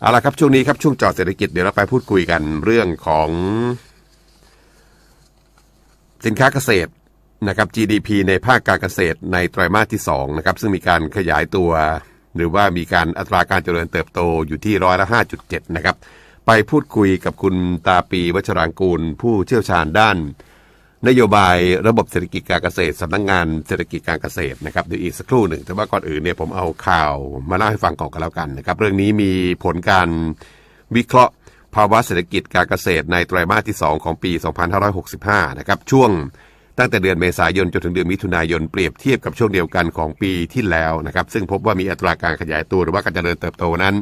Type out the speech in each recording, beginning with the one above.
เอาละครับช่วงนี้ครับช่วงจอดเศรษฐกิจเดี๋ยวเราไปพูดคุยกันเรื่องของสินค้าเกษตรนะครับ GDP ในภาคการเกษตรในไตรมาสที่2นะครับซึ่งมีการขยายตัว หรือว่ามีการอัตราการเจริญเติบโตอยู่ที่ร้อยละ5.7 นะครับ ไปพูดคุยกับคุณตาปีวัชรางกูล ผู้เชี่ยวชาญด้าน นโยบายระบบเศรษฐกิจการเกษตรสำนักงงานเศรษฐกิจการเกษตรนะครับเดี๋ยวอีกสักครู่หนึ่งแต่ว่าก่อนอื่นเนี่ยผมเอาข่าวมาเล่าให้ฟังก่อนกันแล้วกันนะครับ เรื่องนี้มีผลการวิเคราะห์ภาวะเศรษฐกิจการเกษตรในไตรมาสที่ 2 ของปี 2565 นะครับ ช่วงตั้งแต่เดือนเมษายนจนถึงเดือนมิถุนายนเปรียบเทียบกับช่วงเดียวกันของปีที่แล้วนะครับซึ่งพบว่ามีอัตราการขยายตัวหรือว่าการเจริญเติบโตนั้น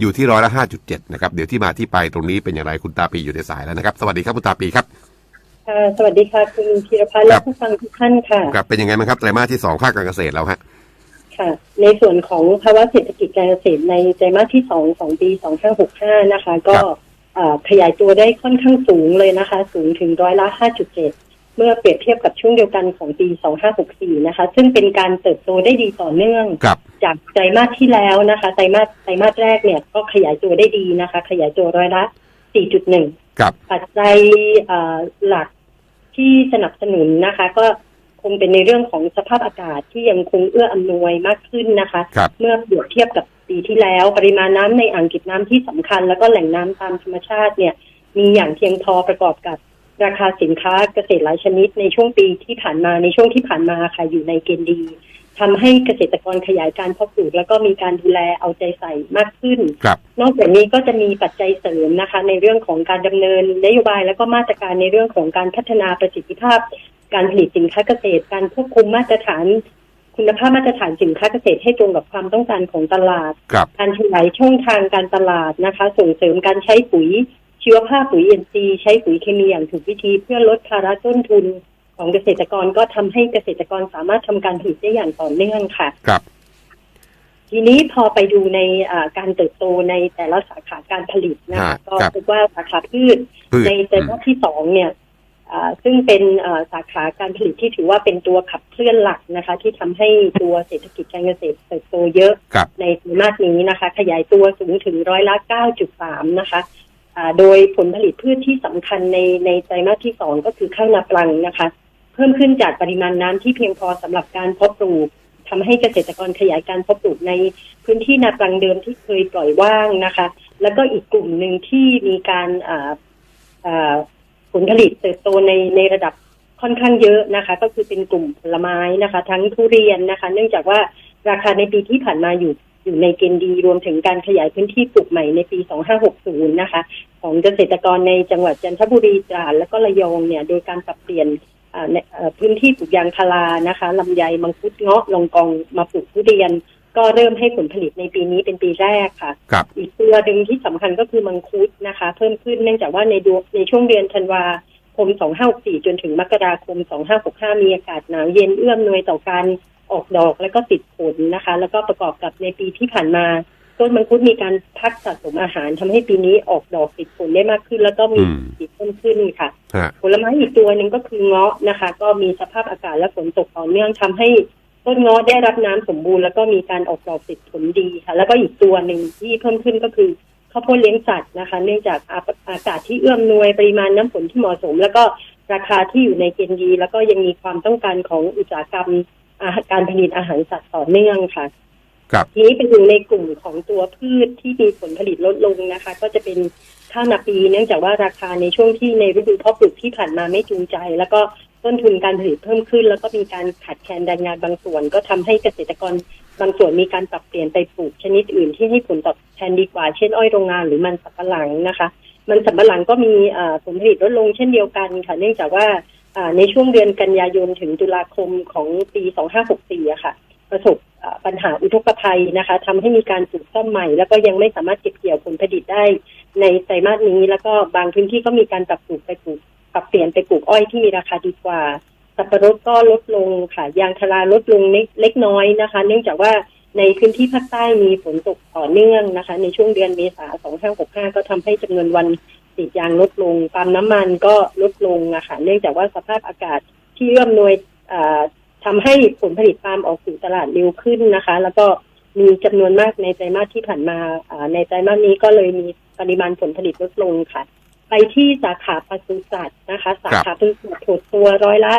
อยู่ที่ร้อยละ5.7นะครับเดี๋ยวที่มาที่ไปตรงนี้เป็นอย่างไรคุณตาปีอยู่ในสายแล้วนะครับ สวัสดีครับคุณตาปีครับ ค่ะสวัสดีค่ะคุณธีรพัฒน์ครัและบผู้ฟังทุกท่านค่ะครับเป็นยังไงบ้างครับไตรมาสที่2ภาคการเกษตรแล้วฮะค่ะ ในส่วนของภาวะเศรษฐกิจการเกษตรในไตรมาสที่สองของปี2565นะคะ ก็เอ่อขยายตัวได้ค่อนข้างสูงเลยนะคะ สูงถึงร้อยละ5.7เมื่อเปรียบเทียบกับช่วงเดียวกันของปี 2564 นะคะ ซึ่งเป็นการเติบโตได้ดีต่อเนื่องครับจากไตรมาสที่แล้วนะคะ ไตรมาสไตรมาสแรกเนี่ยก็ขยายตัวได้ดีนะคะ ขยายตัวร้อยละ 4.1ครับปัจจัยเอ่อหลัก ที่สนับสนุนนะคะ ก็คงเป็นในเรื่องของสภาพอากาศที่ยังคงเอื้ออำนวยมากขึ้นนะคะครับเมื่อเปรียบเทียบกับปีที่แล้ว ปริมาณน้ำในอ่างเก็บน้ำที่สำคัญ แล้วก็แหล่งน้ำตามธรรมชาติเนี่ย มีอย่างเพียงพอประกอบกับราคาสินค้าเกษตรหลายชนิดในช่วงปีที่ผ่านมาในช่วงที่ผ่านมาค่ะอยู่ในเกณฑ์ดี ทำให้เกษตรกรขยายการเพาะปลูก แล้วก็มีการดูแลเอาใจใส่มากขึ้นครับนอกจากนี้ก็จะมีปัจจัยเสริมนะคะ ในเรื่องของการดำเนินนโยบาย แล้วก็มาตรการในเรื่องของการพัฒนาประสิทธิภาพ การผลิตสินค้าเกษตร การควบคุมมาตรฐาน คุณภาพมาตรฐานสินค้าเกษตรให้ตรงกับความต้องการของตลาดครับการขยายช่องทางการตลาดนะคะ ส่งเสริมการใช้ปุ๋ยชีวภาพปุ๋ยเอ็นซีใช้ปุ๋ยเคมีอย่างถูกวิธีเพื่อลดภาระต้นทุน ของเกษตรกรก็ทำให้เกษตรกรสามารถทำการผลิตได้อย่างต่อเนื่องค่ะ ครับ ทีนี้พอไปดูในอ่าการเติบโตในแต่ละสาขาการผลิตนะคะฮะก็ครับพบว่าสาขาพืชพืชในไตรมาสที่สองเนี่ยอ่าซึ่งเป็นอ่าสาขาการผลิตที่ถือว่าเป็นตัวขับเคลื่อนหลักนะคะ ที่ทำให้ตัวเศรษฐกิจการเกษตรเติบโตเยอะครับในไตรมาสนี้นะคะ ขยายตัวสูงถึงร้อยละ9.3นะคะอ่าโดยผลผลิตพืชที่สำคัญในในไตรมาสที่สองก็คือข้าวนาปลังนะคะ เพิ่มขึ้นจากปริมาณน้ำที่เพียงพอสำหรับการเพาะปลูกทำให้เกษตรกรขยายการเพาะปลูกในพื้นที่นาปลังเดิมที่เคยปล่อยว่างนะคะ แล้วก็อีกกลุ่มหนึ่งที่มีการผลผลิตเติบโตในในระดับค่อนข้างเยอะนะคะ ก็คือเป็นกลุ่มผลไม้นะคะ ทั้งทุเรียนนะคะ เนื่องจากว่าราคาในปีที่ผ่านมาอยู่อยู่ในเกณฑ์ดีรวมถึงการขยายพื้นที่ปลูกใหม่ในปี 2560 นะคะ ของเกษตรกรในจังหวัดจันทบุรีตราดและก็ระยองเนี่ย โดยการปรับเปลี่ยน พื้นที่ปลูกยางพารานะคะลำไยมังคุดเงาะลองกองมาปลูกทุเรียน ก็เริ่มให้ผลผลิตในปีนี้เป็นปีแรกค่ะครับอีกตัวหนึ่งที่สำคัญก็คือมังคุดนะคะ เพิ่มขึ้นเนื่องจากว่าในดวในช่วงเดือนธันวาคม 2564 จนถึงมกราคม 2565 มีอากาศหนาวเย็นเอื้อมหนวยต่อการออกดอกและก็ติดผลนะคะ แล้วก็ประกอบกับในปีที่ผ่านมา ต้นมังคุดมีการพักสะสมอาหารทำให้ปีนี้ออกดอกติดผลได้มากขึ้น แล้วก็มีอืมติดเพิ่มขึ้นค่ะฮะผลไม้อีกตัวหนึ่งก็คือเงาะนะคะ ก็มีสภาพอากาศและฝนตกต่อเนื่องทำให้ต้นเงาะได้รับน้ำสมบูรณ์แล้วก็มีการออกดอกติดผลดีค่ะ แล้วก็อีกตัวหนึ่งที่เพิ่มขึ้นก็คือข้าวโพดเลี้ยงสัตว์นะคะ เนื่องจากอาอากาศที่เอื้อมหนวยปริมาณน้ำฝนที่เหมาะสม แล้วก็ราคาที่อยู่ในเกณฑ์ดี แล้วก็ยังมีความต้องการของอุตสาหกรรมอาหารการผลิตอาหารสัตว์ต่อเนื่องค่ะ ครับทีนี้ไปดูในกลุ่มของตัวพืชที่มีผลผลิตลดลงนะคะ ก็จะเป็นข้าวนาปี เนื่องจากว่าราคาในช่วงที่ในฤดูเพาะปลูกที่ผ่านมาไม่จูงใจ แล้วก็ต้นทุนการผลิตเพิ่มขึ้น แล้วก็มีการขาดแคลนแรงงานบางส่วน ก็ทำให้เกษตรกรบางส่วนมีการปรับเปลี่ยนไปปลูกชนิดอื่นที่ให้ผลตอบแทนดีกว่า เช่นอ้อยโรงงานหรือมันสำปะหลังนะคะ มันสำปะหลังก็มีผลผลิตลดลงเช่นเดียวกันค่ะ เนื่องจากว่าในช่วงเดือนกันยายนถึงตุลาคมของปี 2564อะค่ะ ประสบ ปัญหาอุทกภัยนะคะทำให้มีการปลูกซ่อมใหม่ แล้วก็ยังไม่สามารถเก็บเกี่ยวผลผลิตได้ ในไตรมาสนี้ แล้วก็บางพื้นที่ก็มีการปรับปลูกไปปลูกปรับเปลี่ยนไปปลูกอ้อยที่มีราคาดีกว่าสับปะรดก็ลดลงค่ะยางพาราลดลงเล็กน้อยนะคะ เนื่องจากว่าในพื้นที่ภาคใต้มีฝนตกต่อเนื่องนะคะ ในช่วงเดือนเมษา2565 ก็ทำให้จำนวนวันติดยางลดลงปาล์มน้ำมันก็ลดลงนะคะเนื่องจากว่าสภาพอากาศที่เอื้อมหนวย อ่าทำให้ผลผลิตปาล์มออกสู่ตลาดเร็วขึ้นนะคะ แล้วก็มีจำนวนมากในไตรมาสที่ผ่านมาอ่าในไตรมาสนี้ก็เลยมีปริมาณผลผลิตลดลงค่ะ ไปที่สาขาปศุสัตว์นะคะ สาขาปศุสัตว์ถดตัวร้อยละ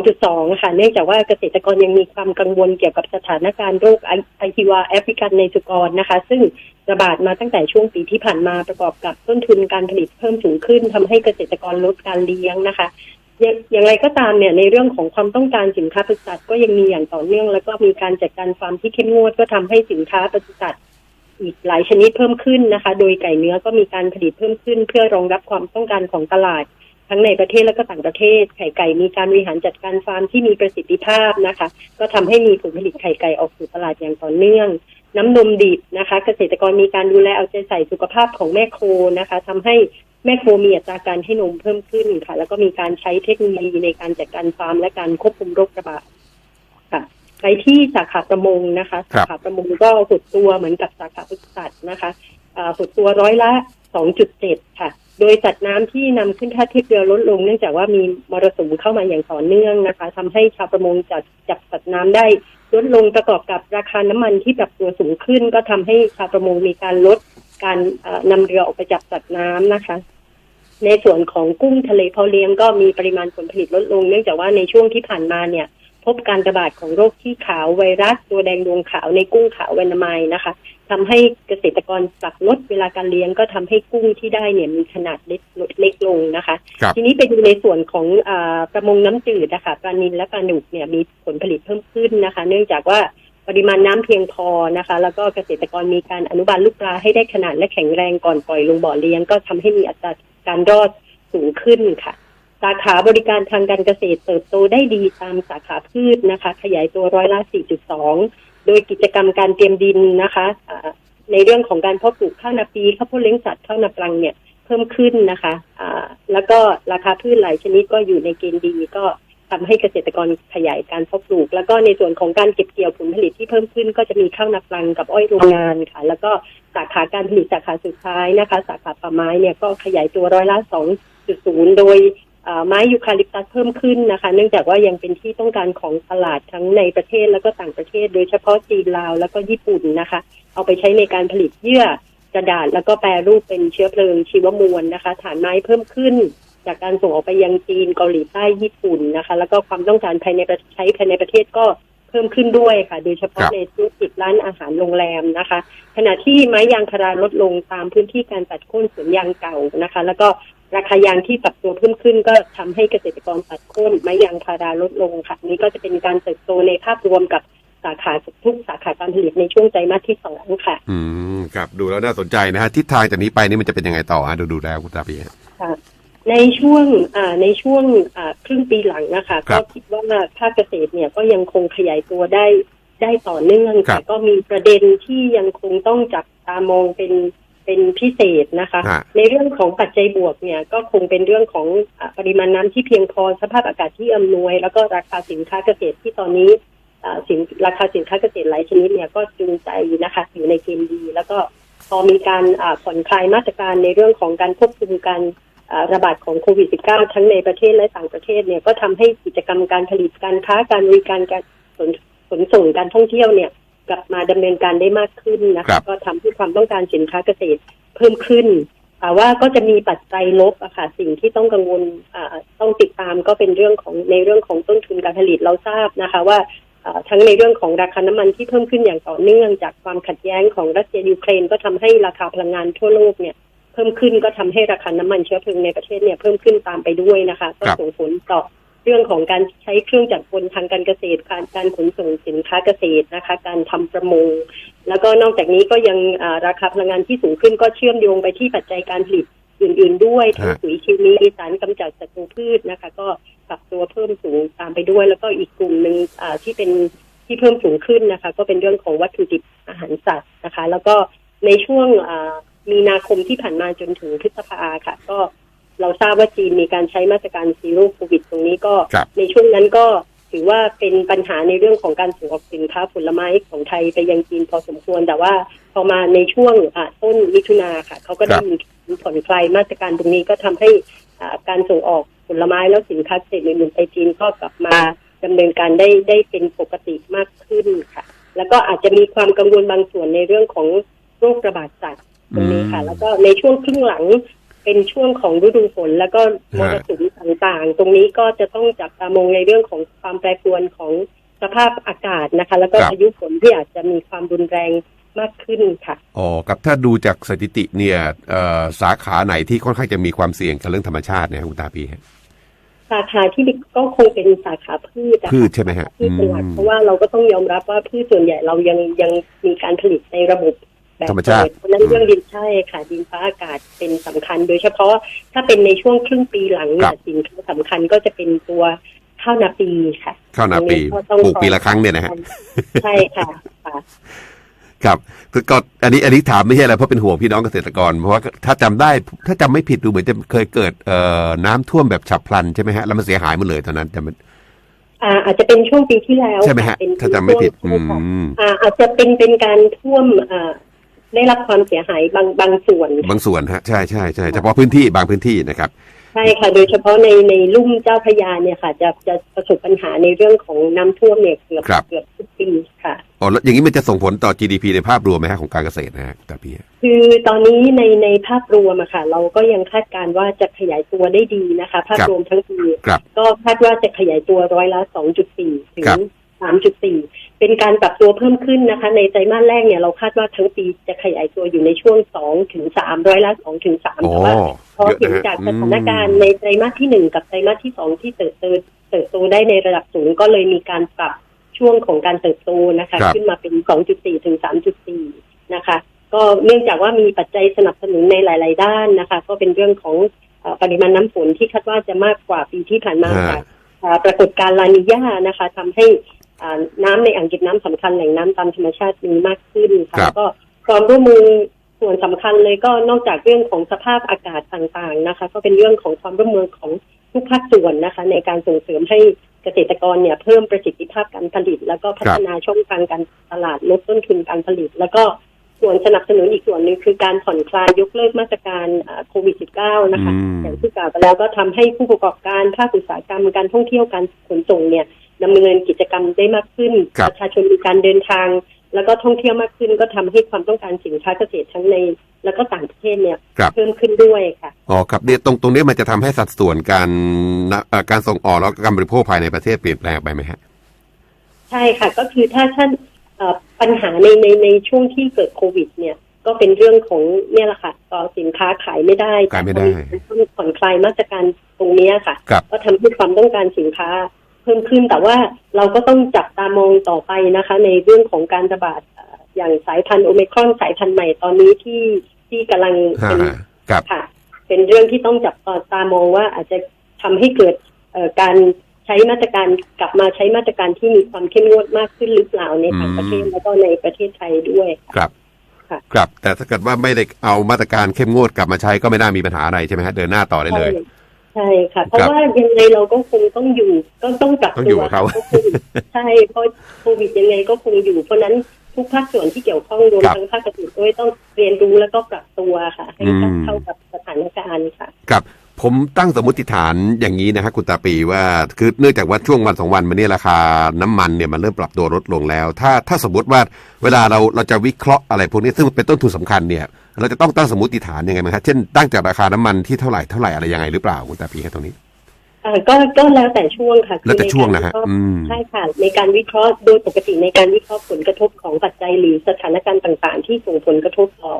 2.2 ค่ะ เนื่องจากว่าเกษตรกรยังมีความกังวลเกี่ยวกับสถานการณ์โรคไอฮิวาแอฟริกันในสุกรนะคะ ซึ่งระบาดมาตั้งแต่ช่วงปีที่ผ่านมาประกอบกับต้นทุนการผลิตเพิ่มสูงขึ้นทำให้เกษตรกรลดการเลี้ยงนะคะอ ยอย่างไรก็ตามเนี่ยในเรื่องของความต้องการสินค้าปศุสัตว์ก็ยังมีอย่างต่อเนื่อง แล้วก็มีการจัดการฟาร์มที่เข้มงวดก็ทำให้สินค้าปศุสัตว์อีกหลายชนิดเพิ่มขึ้นนะคะ โดยไก่เนื้อก็มีการผลิตเพิ่มขึ้น เพื่อรองรับความต้องการของตลาด ทั้งในประเทศและก็ต่างประเทศ ไข่ไก่มีการบริหารจัดการฟาร์มที่มีประสิทธิภาพนะคะ ก็ทำให้มีผลผลิตไข่ไก่ออกสู่ตลาดอย่างต่อเนื่อง น้ำนมดิบนะคะ เกษตรกรมีการดูแลเอาใจใส่สุขภาพของแม่โคนะคะทำให้ แม่โคมีอัตราการให้นมเพิ่มขึ้นค่ะ แล้วก็มีการใช้เทคโนโลยีในการจัดการฟาร์มและการควบคุมโรคระบาดค่ะไปที่สาขาประมงนะคะครัสาบขาประมงก็หดตัวเหมือนกับสาขาปศุสัตว์นะคะอ่าหดตัวร้อยละ2.7ค่ะ โดยสัตว์น้ำที่นำขึ้นท่าเทียบเรือลดลง เนื่องจากว่ามีมรสุมเข้ามาอย่างต่อเนื่องนะคะทำให้ชาวประมงจับจับสัตว์น้ำได้ลดลงประกอบกับราคาน้ำมันที่ปรับตัวสูงขึ้น ก็ทำให้ชาวประมงมีการลด การเอ่อนำเรือออกไปจับสัตว์น้ำนะคะ ในส่วนของกุ้งทะเลเพาเลี้ยงก็มีปริมาณผลผลิตลดลง เนื่องจากว่าในช่วงที่ผ่านมาเนี่ย พบการระบาดของโรคที่ขาวไวรัส ตัวแดงดวงขาวในกุ้งขาวแวนาไมายนะคะทำให้เกษตรกรปรับลดเวลาการเลี้ยงก็ทำให้กุ้งที่ได้เนี่ยมีขนาดเล็กลดเล็กลงนะคะครับทีนี้ไปดูในส่วนของอาประมงน้ำจืดนะคะปลานิลและปลาหนุกเนี่ยมีผลผลิตเพิ่มขึ้นนะคะ เนื่องจากว่า ปริมาณน้ำเพียงพอนะคะ แล้วก็เกษตรกรมีการอนุบาลลูกปลาให้ได้ขนาดและแข็งแรงก่อนปล่อยลงบ่อเลี้ยง ก็ทำให้มีอัตราการรอดสูงขึ้นค่ะ สาขาบริการทางการเกษตรเติบโตได้ดีตามสาขาพืชนะคะ ขยายตัวร้อยละ 4.2 โดยกิจกรรมการเตรียมดินนะคะในเรื่องของการเพาะปลูกข้าวนาปีข้าวโพดเลี้ยงสัตว์ข้าวนาปลังเนี่ยเพิ่มขึ้นนะคะ อ่า แล้วก็ราคาพืชหลายชนิดก็อยู่ในเกณฑ์ดีก็ ทำให้เกษตรกรขยายการเพาะปลูก แล้วก็ในส่วนของการเก็บเกี่ยวผลผลิตที่เพิ่มขึ้น ก็จะมีข้าวนาปลังกับอ้อยโรงงานค่ะ แล้วก็สาขาการผลิตสาขาสุดท้ายนะคะ สาขาป่าไม้เนี่ยก็ขยายตัวร้อยละ2.0โดศูนยอ่าไม้ยูคาลิปตัสเพิ่มขึ้นนะคะ เนื่องจากว่ายังเป็นที่ต้องการของตลาดทั้งในประเทศแล้วก็ต่างประเทศ โดยเฉพาะจีนลาวแล้วก็ญี่ปุ่นนะคะ เอาไปใช้ในการผลิตเยื่อกระดาษแล้วก็แปรรูปเป็นเชื้อเพลิงชีวมวลนะคะ ฐานไม้เพิ่มขึ้น จากการส่งออกไปยังจีนเกาหลีใต้ญี่ปุ่นนะคะ แล้วก็ความต้องการภายในประใช้ภายในประเทศก็เพิ่มขึ้นด้วยค่ะ โดยเฉพาะครับในธุรกิจร้านอาหารโรงแรมนะคะ ขณะที่ไม้ยางพาราลดลงตามพื้นที่การตัดโค่นสวนยางเก่านะคะ แล้วก็ราคายางที่ปรับตัวเพิ่มขึ้น ก็ทำให้เกษตรกรตัดโค่นไม้ยางพาราลดลงค่ะนี่ก็จะเป็นการเติบโตในภาพรวมกับสาขาทุกสาขาการผลิตในช่วงไตรมาสที่สองค่ะ อืมครับดูแล้วน่าสนใจนะฮะทิศทางจากนี้ไปนี่มันจะเป็นยังไงต่อฮะดูดูแล้วคุณตาปีฮะค่ะ ในช่วงอ่าในช่วงอ่าครึ่งปีหลังนะคะครัก็บคิดว่าภาคเกษตรเนี่ยก็ยังคงขยายตัวได้ได้ต่อเนื่องครัค่ะบก็มีประเด็นที่ยังคงต้องจับตามองเป็นเป็นพิเศษนะคะฮะในเรื่องของปัจจัยบวกเนี่ยก็คงเป็นเรื่องของอาปริมาณน้ำที่เพียงพอสภาพอากาศที่อำนวย แล้วก็ราคาสินค้าเกษตรที่ตอนนี้อ่าสินราคาสินค้าเกษตรหลายชนิดเนี่ยก็จูงใจนะคะ อยู่ในเกณฑ์ดี แล้วก็พอมีการอ่าผ่อนคลายมาตรการในเรื่องของการควบคุมการอ่า ระบาดของโควิด -19 ทั้งในประเทศและต่างประเทศเนี่ยก็ทำให้กิจกรรมการผลิตการค้าการบริการการขนขนส่งการท่องเที่ยวเนี่ยกลับมาดำเนินการได้มากขึ้นนะครัคะบก็ทำให้ความต้องการสินค้าเกษตรเพิ่มขึ้นแต่ว่าก็จะมีปัจจัยลบอะค่ะสิ่งที่ต้องกังวลอ่าต้องติดตามก็เป็นเรื่องของในเรื่องของต้นทุนการผลิตเราทราบนะคะว่าอ่าทั้งในเรื่องของราคาน้ำมันที่เพิ่มขึ้นอย่างต่อเนื่องจากความขัดแย้งของรัสเซียยูเครนก็ทำให้ราคาพลังงานทั่วโลกเนี่ย เพิ่มขึ้นก็ทำให้ราคาน้ำมันเชื้อเพลิงในประเทศเนี่ยเพิ่มขึ้นตามไปด้วยนะคะก็ครับส่งผลต่อเรื่องของการใช้เครื่องจักรกลทางการเกษตร การการขนส่งสินค้าเกษตรนะคะ การทำประมง แล้วก็นอกจากนี้ก็ยังอ่าราคาพลังงานที่สูงขึ้นก็เชื่อมโยงไปที่ปัจจัยการผลิตอื่น ๆ ด้วยทั้งฮะปุ๋ยเคมีสารกำจัดศัตรูพืชนะคะ ก็ปรับตัวเพิ่มสูงตามไปด้วย แล้วก็อีกกลุ่มหนึ่งอ่าที่เป็นที่เพิ่มสูงขึ้นนะคะ ก็เป็นเรื่องของวัตถุดิบอาหารสัตว์นะคะ แล้วก็ในช่วงอ่า มีนาคมที่ผ่านมาจนถึงพฤษภาค่ะ ก็เราทราบว่าจีนมีการใช้มาตรการซีโร่โควิดตรงนี้ก็ครับในช่วงนั้นก็ถือว่าเป็นปัญหาในเรื่องของการส่งออกสินค้าผลไม้ของไทยไปยังจีนพอสมควร แต่ว่าพอมาในช่วงอ่าต้นมิถุนาค่ะ เขาก็ได้มีผ่อนคลายมาตรการตรงนี้ก็ทำให้อ่าการส่งออกผลไม้แล้วสินค้าเกษตรอื่นๆไปจีนก็กลับมาดำเนินการได้ได้เป็นปกติมากขึ้นค่ะ แล้วก็อาจจะมีความกังวลบางส่วนในเรื่องของโรคระบาดสัตว์ ตรงนี้ค่ะอืมแล้วก็ในช่วงครึ่งหลังเป็นช่วงของฤดูฝน แล้วก็มรสุมต่างๆ ตรงนี้ก็จะต้องจับตามองในเรื่องของความแปรปรวนของสภาพอากาศนะคะ แล้วก็ครับพายุฝนที่อาจจะมีความรุนแรงมากขึ้นค่ะอ๋อกับถ้าดูจากสถิติเนี่ยเอ่อสาขาไหนที่ค่อนข้างจะมีความเสี่ยงกับเรื่องธรรมชาติเนี่ยคุณตาปีฮะสาขาที่ก็คงเป็นสาขาพืชอะค่ะพืชใช่ไหมฮะพืชเป็นหลักอืมเพราะว่าเราก็ต้องยอมรับว่าพืชส่วนใหญ่เรายังยังมีการผลิตในระบบ แบบธรรมชาติเปิดเพราะฉะนั้นเรื่องดินใช่ค่ะ ดินฟ้าอากาศเป็นสำคัญ โดยเฉพาะถ้าเป็นในช่วงครึ่งปีหลังเนี่ยสินค้าสำคัญก็จะเป็นตัวข้าวนาปีค่ะ ข้าวนาปีตรงก็ต้องปลูกปีละครั้งเนี่ยนะฮะใช่ค่ะค่ะครับคือก็อันนี้อันนี้ถามไม่ใช่อะไรเพราะเป็นห่วงพี่น้องเกษตรกร เพราะว่าถ้าจำได้ถ้าจำไม่ผิดดูเหมือนจะเคยเกิดเอ่อน้ำท่วมแบบฉับพลันใช่ไหมฮะแล้วมันเสียหายหมดเลยตอนนั้นจำมันอ่าอาจจะเป็นช่วงปีที่แล้วใช่ไหมฮะเป็นถ้าจำไม่ผิดช่วงใช่ค่ะอืมอ่าอาจจะเป็นเป็นการท่วมอ่า ได้รับความเสียหายบางบางส่วนบางส่วนฮะใช่ใช่ใช่เฉพาะพื้นที่บางพื้นที่นะครับใช่ค่ะ โดยเฉพาะในในลุ่มเจ้าพระยาเนี่ยค่ะ จะจะประสบปัญหาในเรื่องของน้ำท่วมเนี่ยเกือบครับเกือบทุกปีค่ะอ๋อแล้วอย่างนี้มันจะส่งผลต่อ GDP ในภาพรวมไหมฮะของการเกษตรนะฮะตาปีฮะคือตอนนี้ในในภาพรวมอะค่ะ เราก็ยังคาดการณ์ว่าจะขยายตัวได้ดีนะคะ ภาพรวมทั้งปีครับก็คาดว่าจะขยายตัวร้อยละสองจุดสี่ถึงครับสามจุดสี่ เป็นการปรับตัวเพิ่มขึ้นนะคะ ในไตรมาสแรกเนี่ยเราคาดว่าทั้งปีจะขยายตัวอยู่ในช่วงสองถึงสามร้อยละสองถึงสามโอ้แต่ว่าพอเยอะเห็นนะฮะจากสถานการณ์ในไตรมาสที่หนึ่งกับไตรมาสที่สองที่เติบโตเติบโตได้ในระดับสูงก็เลยมีการปรับช่วงของการเติบโตนะคะครับขึ้นมาเป็น2.4ถึง3.4นะคะ ก็เนื่องจากว่ามีปัจจัยสนับสนุนในหลาย ๆ ด้านนะคะ ก็เป็นเรื่องของเอ่อปริมาณน้ำฝนที่คาดว่าจะมากกว่าปีที่ผ่านมาฮะจากเอ่อปรากฏการณ์ลานิญานะคะทำให้ อ่าน้ำในอ่างเก็บน้ำสำคัญแหล่งน้ำตามธรรมชาติมีมากขึ้นค่ะแล้วก็ความร่วมมือส่วนสำคัญเลยก็นอกจากเรื่องของสภาพอากาศต่างๆนะคะ ก็เป็นเรื่องของความร่วมมือของทุกภาคส่วนนะคะ ในการส่งเสริมให้เกษตรกรเนี่ยเพิ่มประสิทธิภาพการผลิต แล้วก็พัฒนาช่องทางการตลาดลดต้นทุนการผลิต แล้วก็ส่วนสนับสนุนอีกส่วนหนึ่งคือการผ่อนคลายยกเลิกมาตรการอ่าโควิด -19 นะคะอืมอย่างที่กล่าวไปแล้วก็ทำให้ผู้ประกอบการภาคอุตสาหกรรมการท่องเที่ยวการขนส่งเนี่ย ดำเนินกิจกรรมได้มากขึ้นครับประชาชนมีการเดินทาง แล้วก็ท่องเที่ยวมากขึ้น ก็ทำให้ความต้องการสินค้าเกษตรทั้งในแล้วก็ต่างประเทศเนี่ยครับเพิ่มขึ้นด้วยค่ะอ๋อครับเนี่ยตรงตรงนี้มันจะทำให้สัดส่วนการนะเอ่อการส่งออกแล้วก็การบริโภคภายในประเทศเปลี่ยนแปลงไปไหมฮะใช่ค่ะ ก็คือถ้าท่านเอ่อปัญหาในในในช่วงที่เกิดโควิด เนี่ยก็เป็นเรื่องของเนี่ยแหละค่ะต่อสินค้าขายไม่ได้ขายไม่ได้แต่พอต้องผ่อนคลายมาตรการตรงเนี้ยค่ะครับก็ทำให้ความต้องการสินค้า เพิ่มขึ้น แต่ว่าเราก็ต้องจับตามองต่อไปนะคะ ในเรื่องของการระบาดเอ่ออย่างสายพันธุ์โอเมครอนสายพันธุ์ใหม่ตอนนี้ที่ที่กำลังฮะเป็นครับค่ะ เป็นเรื่องที่ต้องจับตามองว่าอาจจะทำให้เกิดเอ่อการใช้มาตรการกลับมาใช้มาตรการที่มีความเข้มงวดมากขึ้นหรือเปล่าในต่างประเทศอืมแล้วก็ในประเทศไทยด้วยค่ะครับค่ะครับ แต่ถ้าเกิดว่าไม่ได้เอามาตรการเข้มงวดกลับมาใช้ก็ไม่น่ามีปัญหาอะไรใช่ไหมฮะเดินหน้าต่อได้เลย ใช่ใช่ค่ะ เพราะครับว่ายังไงเราก็คงต้องอยู่ก็ต้องปรับต้องอยู่ตัวกับเขาพระโควิดใช่เพราะโควิดยังไงก็คงอยู่ เพราะฉะนั้นทุกภาคส่วนที่เกี่ยวข้องรวมครับทั้งภาคเกษตรด้วยต้องเรียนรู้แล้วก็ปรับตัวค่ะให้อืม เข้ากับสถานการณ์ค่ะ ครับผมตั้งสมมติฐานอย่างนี้นะฮะคุณตาปีว่าคือเนื่องจากว่าช่วงวันสองวันมานี้ราคาน้ำมันเนี่ยมันเริ่มปรับตัวลดลงแล้ว ถ้าถ้าสมมติว่าเวลาเราเราจะวิเคราะห์อะไรพวกนี้ซึ่งเป็นต้นทุนสำคัญเนี่ย เราจะต้องตั้งสมมติฐานยังไงไหมครับเช่นตั้งจากราคาน้ำมันที่เท่าไหร่เท่าไหร่อะไรยังไงหรือเปล่าคุณตาปีครับตรงนี้อ่าก็ก็แล้วแต่ช่วงค่ะคือแล้วแต่ช่วงนะฮะใการวิเคราอืมใช่ค่ะ ในการวิเคราะห์โดยปกติในการวิเคราะห์ผลกระทบของปัจจัยหรือสถานการณ์ต่างๆ ที่ส่งผลกระทบต่อ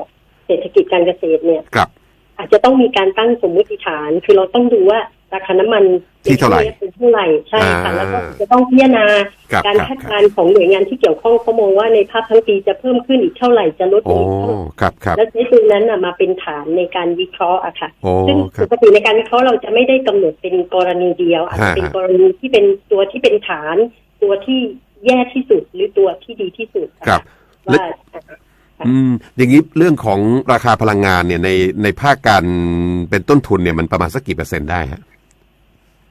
เศรษฐกิจการเกษตรเนี่ยครับอาจจะต้องมีการตั้งสมมุติฐาน คือเราต้องดูว่า ราคาน้ำมันที่เท่าไหร่เป็นเท่าไหร่ใช่ค่ะอ่าแล้วก็จะต้องพิจารณาครับการครับคาดการณ์ของหน่วยงานที่เกี่ยวข้องเขามองว่าในภาพทั้งปีจะเพิ่มขึ้นอีกเท่าไหร่จะลดลโอ้งอีกเท่าไหร่ครับครับแล้วใช้ตรงนั้นน่ะมาเป็นฐานในการวิเคราะห์อะค่ะโอ้ซึ่งครับปกติในการวิเคราะห์เราจะไม่ได้กำหนดเป็นกรณีเดียวอาจจะเป็นฮะกรณีที่เป็นตัวที่เป็นฐาน ตัวที่แย่ที่สุดหรือตัวที่ดีที่สุดอะครับว่าอืมอย่างนี้เรื่องของราคาพลังงานเนี่ยในในภาคการเป็นต้นทุนเนี่ยมันประมาณสักกี่เปอร์เซ็นต์ได้ฮะ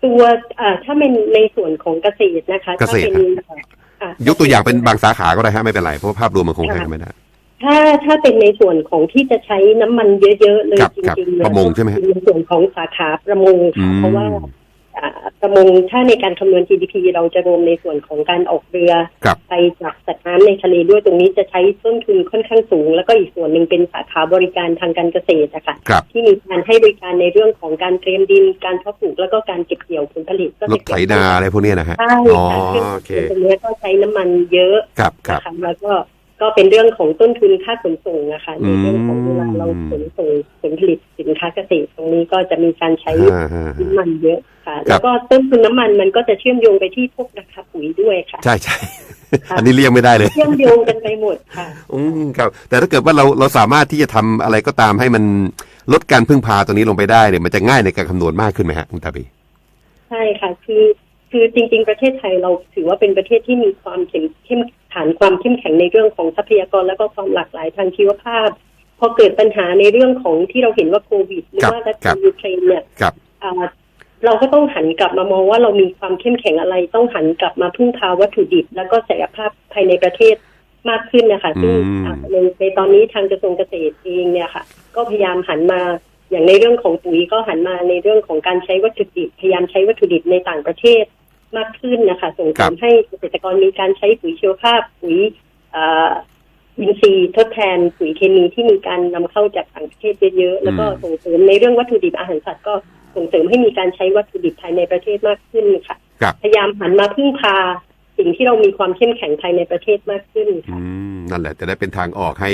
ตัวอ่าถ้าเป็นในส่วนของเกษตรนะคะเกษตร ถ้าเป็นอะยกตัวอย่างเป็นบางสาขาก็ได้ฮะไม่เป็นไรเพราะว่าภาพรวมมันคงให้ไม่ได้ ถ้าถ้าเป็นในส่วนของที่จะใช้น้ำมันเยอะๆเลยครับจครับริงๆนประมงใช่ไหมฮะ ในส่วนของสาขาประมงค่ะอืม เพราะว่าอ่า ประมงถ้าในการคำนวณ GDP เราจะรวมในส่วนของการออกเรือครับไปจับสัตว์น้ำในทะเลด้วยตรงนี้จะใช้ต้นทุนค่อนข้างสูง แล้วก็อีกส่วนหนึ่งเป็นสาขาบริการทางการเกษตรอะค่ะครับที่มีการให้บริการในเรื่องของการเตรียมดินการเพาะปลูกแล้วก็การเก็บเกี่ยวผลผลิตก็รจะถไถนาอะไรพวกเนี้ยนะฮะใช่อ๋อค่ะซึ่งโอเคตรงนี้ก็ใช้น้ำมันเยอะครับครับนะคะแล้วก็ ก็เป็นเรื่องของต้นทุนค่าขนส่งนะคะในเรื่องของเวลาเราขนส่งผลผลิตสินค้าเกษตรตรงนี้ก็จะมีการใช้อ่าฮะน้ำมันเยอะค่ะ แล้วก็ต้นทุนน้ำมันมันก็จะเชื่อมโยงไปที่พวกราคาปุ๋ยด้วยค่ะ ใช่ใช่ค่ะอันนี้เลี่ยงไม่ได้เลยเชื่อมโยงกันไปหมดค่ะอืมครับ แต่ถ้าเกิดว่าเราเราสามารถที่จะทำอะไรก็ตามให้มันลดการพึ่งพาตรงนี้ลงไปได้เนี่ยมันจะง่ายในการคำนวณมากขึ้นไหมฮะคุณตาบีใช่ค่ะ คือคือจริง ๆ ประเทศไทยเราถือว่าเป็นประเทศที่มีความเข้มเข้ม ฐานความเข้มแข็งในเรื่องของทรัพยากรและก็ความหลากหลายทางชีวภาพ พอเกิดปัญหาในเรื่องของที่เราเห็นว่าโควิดหรือว่ารัสเซียยูเครนเนี่ยครับอ่าเราก็ต้องหันกลับมามองว่าเรามีความเข้มแข็งอะไร ต้องหันกลับมาพึ่งพาวัตถุดิบ แล้วก็ศักยภาพภายในประเทศมากขึ้นนะคะซึ่งอืมอ่าในในตอนนี้ทางกระทรวงเกษตรเองเนี่ยค่ะ ก็พยายามหันมาอย่างในเรื่องของปุ๋ยก็หันมาในเรื่องของการใช้วัตถุดิบพยายามใช้วัตถุดิบในต่างประเทศ มากขึ้นนะคะส่งเสริมให้เกษตรกรมีการใช้ปุ๋ยชีวภาพปุ๋ยอ่าอินทรีย์ทดแทนปุ๋ยเคมีที่มีการนำเข้าจากต่างประเทศเยอะๆแล้วก็ส่งเสริมในเรื่องวัตถุดิบอาหารสัตว์ก็ส่งเสริมให้มีการใช้วัตถุดิบภายในประเทศมากขึ้นค่ะครับพยายามหันมาพึ่งพาสิ่งที่เรามีความเข้มแข็งภายในประเทศมากขึ้นอืค่ะมนั่นแหละจะได้เป็นทางออกให้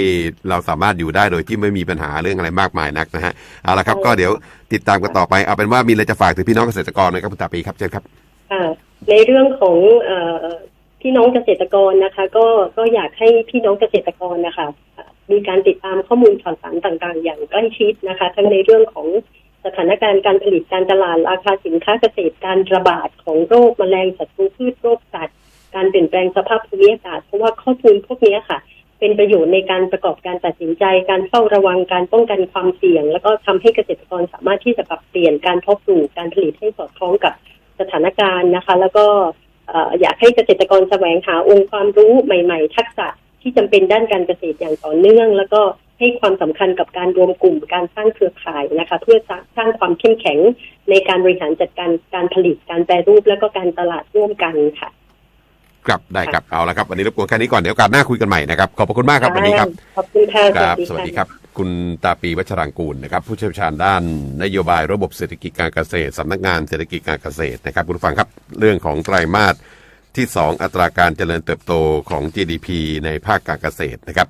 เราสามารถอยู่ได้โดยที่ไม่มีปัญหาเรื่องอะไรมากมายนักนะฮะเอาละครับใช่ก็เดี๋ยวติดตามกันต่อไปเอาเป็นว่ามีอะไรจะฝากถึงพี่น้องเกษตรกรนะครับคุณตาปีครับเชิญครับ ค่ะในเรื่องของอพี่น้องเกษตรกรนะคะ ก็ก็อยากให้พี่น้องเกษตรกรนะคะ มีการติดตามข้อมูลข่าวสารต่างๆ อย่างใกล้ชิดนะคะ ทั้งในเรื่องของสถานการณ์การผลิตการตลาดราคาสินค้าเกษตรการระบาดของโรคแมลงศัตรูพืชโรคสัตว์ การเปลี่ยนแปลงสภาพภูมิอากาศเพราะว่าข้อมูลพวกนี้ค่ะ เป็นประโยชน์ในการประกอบการตัดสินใจ การเฝ้าระวังการป้องกันความเสี่ยง แล้วก็ทำให้เกษตรกรสามารถที่จะปรับเปลี่ยนการเพาะปลูกการผลิตให้สอดคล้องกับ สถานการณ์นะคะ แล้วก็เอ่ออยากให้เกษตรกรแสวงหาองค์ความรู้ใหม่ ๆ ทักษะที่จำเป็นด้านการเกษตรอย่างต่อเนื่อง แล้วก็ให้ความสำคัญกับการรวมกลุ่มการสร้างเครือข่ายนะคะ เพื่อสร้างความเข้มแข็งในการบริหารจัดการการผลิตการแปรรูปแล้วก็การตลาดร่วมกันค่ะครับได้ครับเอาละครับวันนี้รบกวนแค่นี้ก่อนเดี๋ยวโอกาสหน้าคุยกันใหม่นะครับขอบพระคุณมากครับวันนี้ครับขอบคุณค่ะครับสวัสดีครับ คุณตาปีวัชรังกูลนะครับผู้เชี่ยวชาญด้านนโยบายระบบเศรษฐกิจการเกษตรสำนักงานเศรษฐกิจการเกษตรนะครับคุณฟังครับเรื่องของไตรมาสที่ 2 อัตราการเจริญเติบโตของ GDP ในภาคการเกษตรนะครับ